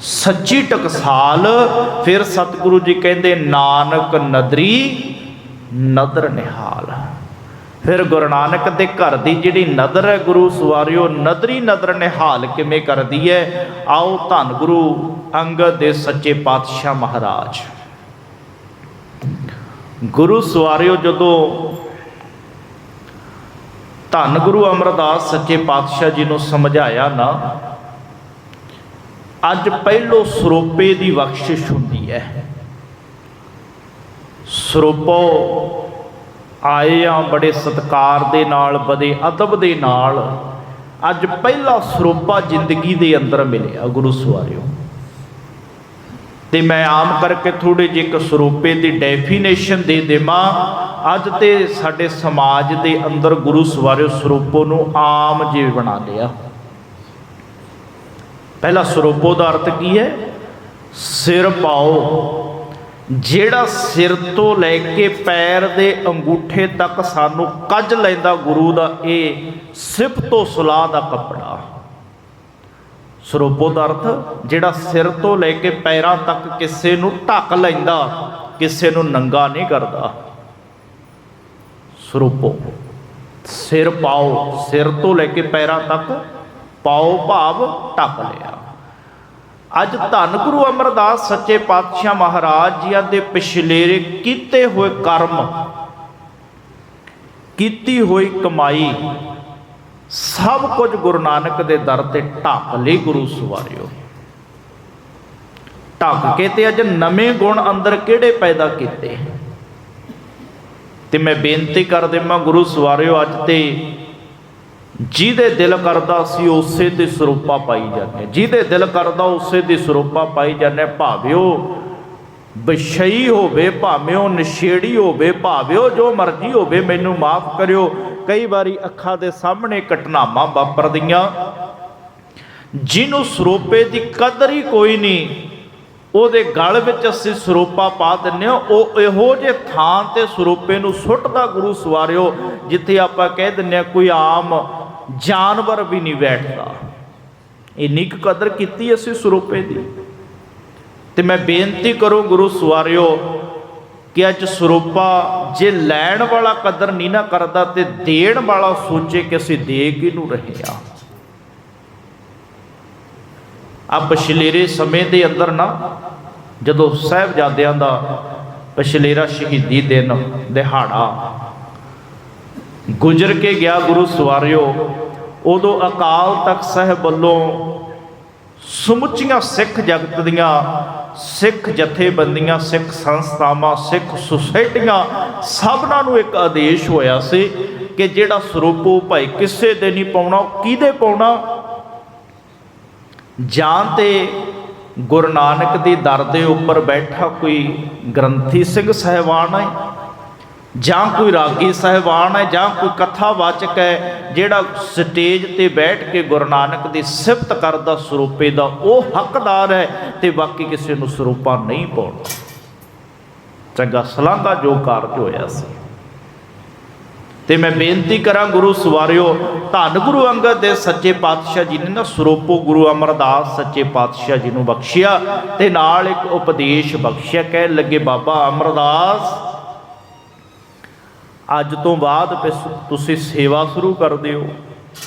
ਸੱਚੀ ਟਕਸਾਲ, ਫਿਰ ਸਤਿਗੁਰੂ ਜੀ ਕਹਿੰਦੇ, ਨਾਨਕ ਨਦਰੀ, ਨਦਰ ਨਿਹਾਲ। ਫਿਰ ਗੁਰੂ ਨਾਨਕ ਦੇ ਘਰ ਦੀ ਜਿਹੜੀ ਨਦਰ ਹੈ ਗੁਰੂ ਸਵਾਰਿਓ, ਨਦਰੀ ਨਦਰ ਨਿਹਾਲ ਕਿਵੇਂ ਕਰਦੀ ਹੈ? ਆਓ ਧੰਨ ਗੁਰੂ ਅੰਗਦ ਦੇ ਸੱਚੇ ਪਾਤਸ਼ਾਹ ਮਹਾਰਾਜ। ਗੁਰੂ ਸਵਾਰਿਓ, ਜਦੋਂ ਧੰਨ ਗੁਰੂ ਅਮਰਦਾਸ ਸੱਚੇ ਪਾਤਸ਼ਾਹ ਜੀ ਨੂੰ ਸਮਝਾਇਆ ਨਾ ਅੱਜ ਪਹਿਲੋ ਸਰੋਪੇ ਦੀ ਬਖਸ਼ਿਸ਼ ਹੁੰਦੀ ਹੈ। ਸਰੋਪੋ ਆਏ ਆ ਬੜੇ ਸਤਕਾਰ ਦੇ ਨਾਲ, ਬੜੇ ਅਦਬ ਦੇ ਨਾਲ। ਅੱਜ ਪਹਿਲਾ ਸਰੋਪਾ ਜ਼ਿੰਦਗੀ ਦੇ ਅੰਦਰ ਮਿਲਿਆ, ਗੁਰੂ ਸਵਾਰਿਓ। ਤੇ ਮੈਂ ਆਮ ਕਰਕੇ ਥੋੜੇ ਜਿਹੇ ਇੱਕ ਸਰੋਪੇ ਦੀ ਡੈਫੀਨੇਸ਼ਨ ਦੇ ਦੇਵਾਂ। ਅੱਜ ਤੇ ਸਾਡੇ ਸਮਾਜ ਦੇ ਅੰਦਰ ਗੁਰੂ ਸਵਾਰਿਓ ਸਰੋਪੋ ਨੂੰ ਆਮ ਜਿਵੇਂ ਬਣਾ ਲਿਆ। ਪਹਿਲਾ ਸਰੂਪੋ ਦਾ ਅਰਥ ਕੀ ਹੈ? ਸਿਰ ਪਾਓ। ਜਿਹੜਾ ਸਿਰ ਤੋਂ ਲੈ ਕੇ ਪੈਰ ਦੇ ਅੰਗੂਠੇ ਤੱਕ ਸਾਨੂੰ ਕੱਜ ਲੈਂਦਾ ਗੁਰੂ ਦਾ, ਇਹ ਸਿਫਤੋ ਸੁਲਾਹ ਦਾ ਕੱਪੜਾ। ਸਰੂਪੋ ਦਾ ਅਰਥ ਜਿਹੜਾ ਸਿਰ ਤੋਂ ਲੈ ਕੇ ਪੈਰਾਂ ਤੱਕ ਕਿਸੇ ਨੂੰ ਢੱਕ ਲੈਂਦਾ, ਕਿਸੇ ਨੂੰ ਨੰਗਾ ਨਹੀਂ ਕਰਦਾ। ਸਰੂਪੋ, ਸਿਰ ਪਾਓ। ਸਿਰ ਤੋਂ ਲੈ ਕੇ ਪੈਰਾਂ ਤੱਕ ਪਾਓ ਭਾਵ ਢੱਕ ਲਿਆ। ਅੱਜ ਧੰਨ ਗੁਰੂ ਅਮਰਦਾਸ ਸੱਚੇ ਪਾਤਸ਼ਾਹ ਮਹਾਰਾਜ ਜੀਆਂ ਦੇ ਪਿਛਲੇਰੇ ਕੀਤੇ ਹੋਏ ਕਰਮ, ਕੀਤੀ ਹੋਈ ਕਮਾਈ, ਸਭ ਕੁਝ ਗੁਰੂ ਨਾਨਕ ਦੇ ਦਰ ਤੇ ਢੱਕ ਲਈ ਗੁਰੂ ਸਵਾਰਿਓ। ਢੱਕ ਕੇ ਤੇ ਅੱਜ ਨਵੇਂ ਗੁਣ ਅੰਦਰ ਕਿਹੜੇ ਪੈਦਾ ਕੀਤੇ? ਤੇ ਮੈਂ ਬੇਨਤੀ ਕਰ ਦੇਵਾਂ ਗੁਰੂ ਸਵਾਰਿਓ, ਅੱਜ ਤੇ ਜਿਹਦੇ ਦਿਲ ਕਰਦਾ ਸੀ ਉਸੇ 'ਤੇ ਸਰੂਪਾ ਪਾਈ ਜਾਂਦੇ। ਜਿਹਦੇ ਦਿਲ ਕਰਦਾ ਉਸੇ ਦੇ ਸਰੂਪਾ ਪਾਈ ਜਾਂਦੇ। ਭਾਵੇਂ ਵਿਸ਼ਈ ਹੋਵੇ ਭਾਵੇਂ ਉਹ ਨਸ਼ੇੜੀ ਹੋਵੇ ਭਾਵੇਂ ਜੋ ਮਰਜ਼ੀ ਹੋਵੇ, ਮੈਨੂੰ ਮਾਫ ਕਰਿਓ। ਕਈ ਵਾਰੀ ਅੱਖਾਂ ਦੇ ਸਾਹਮਣੇ ਘਟਨਾਵਾਂ ਵਾਪਰਦੀਆਂ, ਜਿਹਨੂੰ ਸਰੋਪੇ ਦੀ ਕਦਰ ਹੀ ਕੋਈ ਨਹੀਂ, ਉਹਦੇ ਗਲ ਵਿੱਚ ਅਸੀਂ ਸਰੋਪਾ ਪਾ ਦਿੰਨੇ ਹਾਂ। ਉਹ ਇਹੋ ਜੇ ਥਾਂ ਤੇ ਸਰੋਪੇ ਨੂੰ ਸੁੱਟਦਾ ਗੁਰੂ ਸਵਾਰਿਓ, ਜਿੱਥੇ ਆਪਾਂ ਕਹਿ ਦਿੰਨੇ ਹਾਂ ਕੋਈ ਆਮ ਜਾਨਵਰ ਵੀ ਨਹੀਂ ਬੈਠਦਾ। ਇੰਨੀ ਕੁ ਕਦਰ ਕੀਤੀ ਅਸੀਂ ਸਰੂਪੇ ਦੀ। ਤੇ ਮੈਂ ਬੇਨਤੀ ਕਰੂੰ ਗੁਰੂ ਸਵਾਰਿਓ ਕਿ ਅੱਜ ਸਰੂਪਾ ਜੇ ਲੈਣ ਵਾਲਾ ਕਦਰ ਨਹੀਂ ਨਾ ਕਰਦਾ ਤੇ ਦੇਣ ਵਾਲਾ ਸੋਚੇ ਕਿ ਅਸੀਂ ਦੇ ਕਿਹਨੂੰ ਰਹੇ ਆ ਆ ਪਛਲੇਰੇ ਸਮੇਂ ਦੇ ਅੰਦਰ ਨਾ, ਜਦੋਂ ਸਾਹਿਬਜ਼ਾਦਿਆਂ ਦਾ ਪਛਲੇਰਾ ਸ਼ਹੀਦੀ ਦਿਨ ਦਿਹਾੜਾ ਗੁਜ਼ਰ ਕੇ ਗਿਆ ਗੁਰੂ ਸਵਾਰਿਓ, ਉਦੋਂ ਅਕਾਲ ਤਖਤ ਸਾਹਿਬ ਵੱਲੋਂ ਸਮੁੱਚੀਆਂ ਸਿੱਖ ਜਗਤ ਦੀਆਂ ਸਿੱਖ ਜਥੇਬੰਦੀਆਂ, ਸਿੱਖ ਸੰਸਥਾਵਾਂ, ਸਿੱਖ ਸੁਸਾਇਟੀਆਂ ਸਭਨਾਂ ਨੂੰ ਇੱਕ ਆਦੇਸ਼ ਹੋਇਆ ਸੀ ਕਿ ਜਿਹੜਾ ਸਰੂਪੋ ਭਾਈ ਕਿਸੇ ਦੇ ਨਹੀਂ ਪਾਉਣਾ, ਉਹ ਕਿਹਦੇ ਪਾਉਣਾ? ਜਾਂ ਤੇ ਗੁਰੂ ਨਾਨਕ ਦੀ ਦਰ ਦੇ ਉੱਪਰ ਬੈਠਾ ਕੋਈ ਗ੍ਰੰਥੀ ਸਿੰਘ ਸਹਿਬਾਨ ਹੈ ਜਾਂ ਕੋਈ ਰਾਗੀ ਸਹਿਬਾਨ ਹੈ, ਜਾਂ ਕੋਈ ਕਥਾਵਾਚਕ ਹੈ, ਜਿਹੜਾ ਸਟੇਜ ਤੇ ਬੈਠ ਕੇ ਗੁਰੂ ਨਾਨਕ ਦੀ ਸਿਫਤ ਕਰਦਾ ਸਰੂਪੇ ਦਾ, ਉਹ ਹੱਕਦਾਰ ਹੈ ਤੇ ਬਾਕੀ ਕਿਸੇ ਨੂੰ ਸਰੂਪਾ ਨਹੀਂ ਪਾਉਣਾ। ਚੰਗਾ ਸਲਾਂਗਾ ਜੋ ਕਾਰਜ ਹੋਇਆ ਸੀ। ਤੇ ਮੈਂ ਬੇਨਤੀ ਕਰਾਂ ਗੁਰੂ ਸਵਾਰਿਓ, ਧੰਨ ਗੁਰੂ ਅੰਗਦ ਦੇ ਸੱਚੇ ਪਾਤਸ਼ਾਹ ਜੀ ਨੇ ਨਾ ਸਰੂਪੋ ਗੁਰੂ ਅਮਰਦਾਸ ਸੱਚੇ ਪਾਤਸ਼ਾਹ ਜੀ ਨੂੰ ਬਖਸ਼ਿਆ ਤੇ ਨਾਲ ਇੱਕ ਉਪਦੇਸ਼ ਬਖਸ਼ਿਆ ਕਹਿ ਲੱਗੇ, ਬਾਬਾ ਅਮਰਦਾਸ ਅੱਜ ਤੋਂ ਬਾਅਦ ਫਿਰ ਤੁਸੀਂ ਸੇਵਾ ਸ਼ੁਰੂ ਕਰ ਦਿਓ